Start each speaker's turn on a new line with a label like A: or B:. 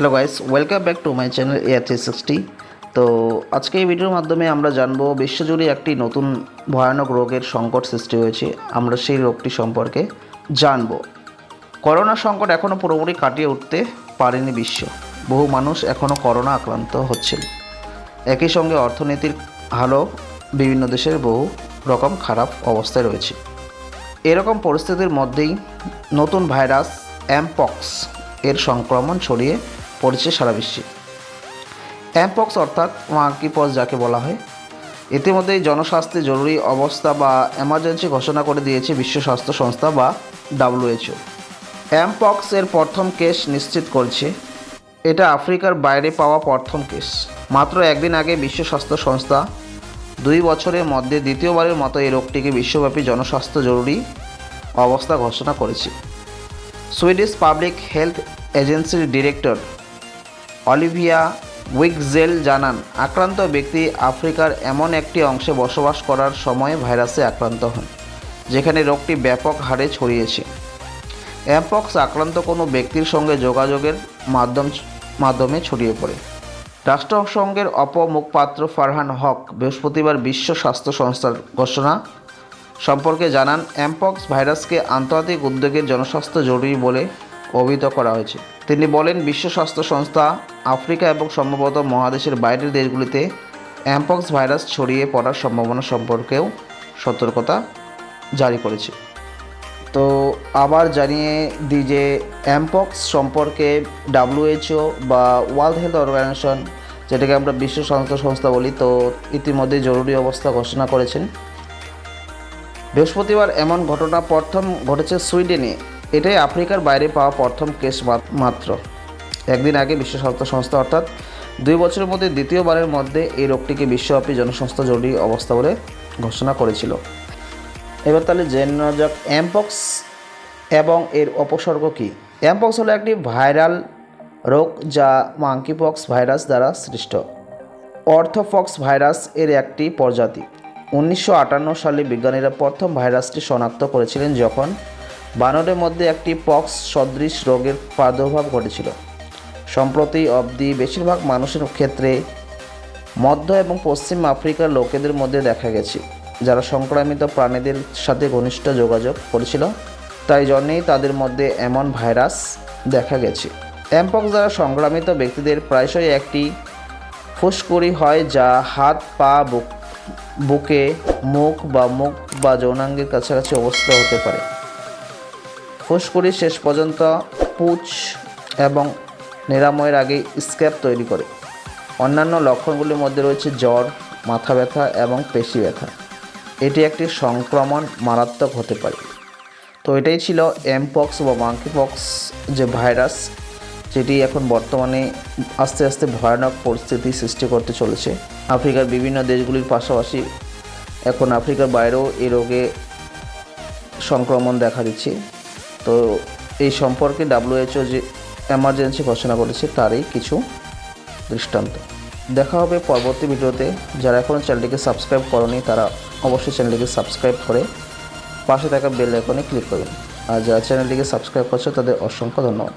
A: Hello guys welcome back to my channel A three sixty তো আজকে এই ভিডিওর মাধ্যমে আমরা জানব বিশ্বজুড়ে একটি নতুন ভয়ানক রোগের সংকট সৃষ্টি হয়েছে, আমরা সেই রোগটি সম্পর্কে জানব। করোনা সংকট এখনও পুরোপুরি কাটিয়ে উঠতে পারেনি বিশ্ব, বহু মানুষ এখনও করোনা আক্রান্ত হচ্ছেন। একই সঙ্গে অর্থনীতির হালও বিভিন্ন দেশের বহু রকম খারাপ অবস্থায় রয়েছে। এরকম পরিস্থিতির মধ্যেই নতুন ভাইরাস অ্যামপক্স এর সংক্রমণ ছড়িয়ে পড়েছে সারা বিশ্বে। অ্যাম্পক্স অর্থাৎ মাঙ্কিপস যাকে বলা হয়। ইতিমধ্যেই জনস্বাস্থ্যে জরুরি অবস্থা বা এমার্জেন্সি ঘোষণা করে দিয়েছে বিশ্ব স্বাস্থ্য সংস্থা বা ডাব্লিউএইচও অ্যামপক্স এর প্রথম কেস নিশ্চিত করছে। এটা আফ্রিকার বাইরে পাওয়া প্রথম কেস মাত্র একদিন আগে বিশ্ব স্বাস্থ্য সংস্থা দুই বছরের মধ্যে দ্বিতীয়বারের মতো এই রোগটিকে বিশ্বব্যাপী জনস্বাস্থ্য জরুরি অবস্থা ঘোষণা করেছে। সুইডিশ পাবলিক হেলথ এজেন্সির ডিরেক্টর অলিভিয়া উইকজেল জানান, আক্রান্ত ব্যক্তি আফ্রিকার এমন একটি অংশে বসবাস করার সময় ভাইরাসে আক্রান্ত হন, যেখানে রোগটি ব্যাপক হারে ছড়িয়েছে। অ্যামপক্স আক্রান্ত কোনো ব্যক্তির সঙ্গে যোগাযোগের মাধ্যম, মাধ্যমে ছড়িয়ে পড়ে। রাষ্ট্রসংঘের অপমুখপাত্র ফারহান হক বৃহস্পতিবার বিশ্ব স্বাস্থ্য সংস্থার ঘোষণা সম্পর্কে জানান অ্যামপক্স ভাইরাসকে আন্তর্জাতিক উদ্যোগের জনস্বাস্থ্য জরুরি বলে অভিহিত করা হয়েছে। তিনি বলেন, বিশ্ব স্বাস্থ্য সংস্থা আফ্রিকা এবং সম্ভবত মহাদেশের বাইরের দেশগুলিতে অ্যাম্পক্স ভাইরাস ছড়িয়ে পড়ার সম্ভাবনা সম্পর্কেও সতর্কতা জারি করেছে। তো আবার জানিয়ে দিই যে অ্যামপক্স সম্পর্কে ডাব্লিউএইচও বা ওয়ার্ল্ড হেলথ অর্গানাইজেশন, যেটাকে আমরা বিশ্ব স্বাস্থ্য সংস্থা বলি, তো ইতিমধ্যে জরুরি অবস্থা ঘোষণা করেছেন। বৃহস্পতিবার এমন ঘটনা প্রথম ঘটেছে সুইডেনে। এটাই আফ্রিকার বাইরে পাওয়া প্রথম কেস মাত্র। একদিন আগে বিশ্ব স্বাস্থ্য সংস্থা, অর্থাৎ দুই বছরের মধ্যে দ্বিতীয়বারের মধ্যে এই রোগটিকে বিশ্বব্যাপী জনস্বাস্থ্য জরুরি অবস্থা বলে ঘোষণা করেছিল। এবার তাহলে জেনে নেওয়া যাক অ্যামপক্স এবং এর উপসর্গ কী? অ্যামপক্স হলো একটি ভাইরাল রোগ যা মাঙ্কিপক্স ভাইরাস দ্বারা সৃষ্ট। অর্থোফক্স ভাইরাস এর একটি প্রজাতি। উনিশশো আটান্ন সালে বিজ্ঞানীরা প্রথম ভাইরাসটি শনাক্ত করেছিলেন যখন বানরের মধ্যে একটি পক্স সদৃশ রোগের প্রাদুর্ভাব ঘটেছিল। সম্প্রতি অবধি বেশিরভাগ মানুষের ক্ষেত্রে মধ্য এবং পশ্চিম আফ্রিকার লোকেদের মধ্যে দেখা গেছে, যারা সংক্রামিত প্রাণীদের সাথে ঘনিষ্ঠ যোগাযোগ করেছিল। তাই জন্যেই তাদের মধ্যে এমন ভাইরাস দেখা গেছে। অ্যামপক্স দ্বারা সংক্রামিত ব্যক্তিদের প্রায়শই একটি ফুসকুড়ি হয়, যা হাত, পা, বুক, বুকে, মুখ বা মুখ বা যৌনাঙ্গের কাছাকাছি অবস্থা হতে পারে। ফুসকুড়ি শেষ পর্যন্ত পুচ এবং নিরাময়ের আগে স্ক্যাপ তৈরি করে। অন্যান্য লক্ষণগুলির মধ্যে রয়েছে জ্বর, মাথা ব্যথা এবং পেশি ব্যথা। এটি একটি সংক্রমণ মারাত্মক হতে পারে। তো এটাই ছিল এমপক্স বা মাঙ্কিপক্স যে ভাইরাস, যেটি এখন বর্তমানে আস্তে আস্তে ভয়ানক পরিস্থিতি সৃষ্টি করতে চলেছে। আফ্রিকার বিভিন্ন দেশগুলির পাশাপাশি এখন আফ্রিকার বাইরেও এই রোগে সংক্রমণ দেখা দিচ্ছে। তো এই সম্পর্কে ডাব্লিউএইচও যে এমার্জেন্সি ঘোষণা করেছে তারই কিছু দৃষ্টান্ত। দেখা হবে পরবর্তী ভিডিওতে। যারা এখনও চ্যানেলটিকে সাবস্ক্রাইব করেনি, তারা অবশ্যই চ্যানেলটিকে সাবস্ক্রাইব করে পাশে থাকা বেল আইকনে ক্লিক করুন। আর যারা চ্যানেলটিকে সাবস্ক্রাইব করছে, তাদের অসংখ্য ধন্যবাদ।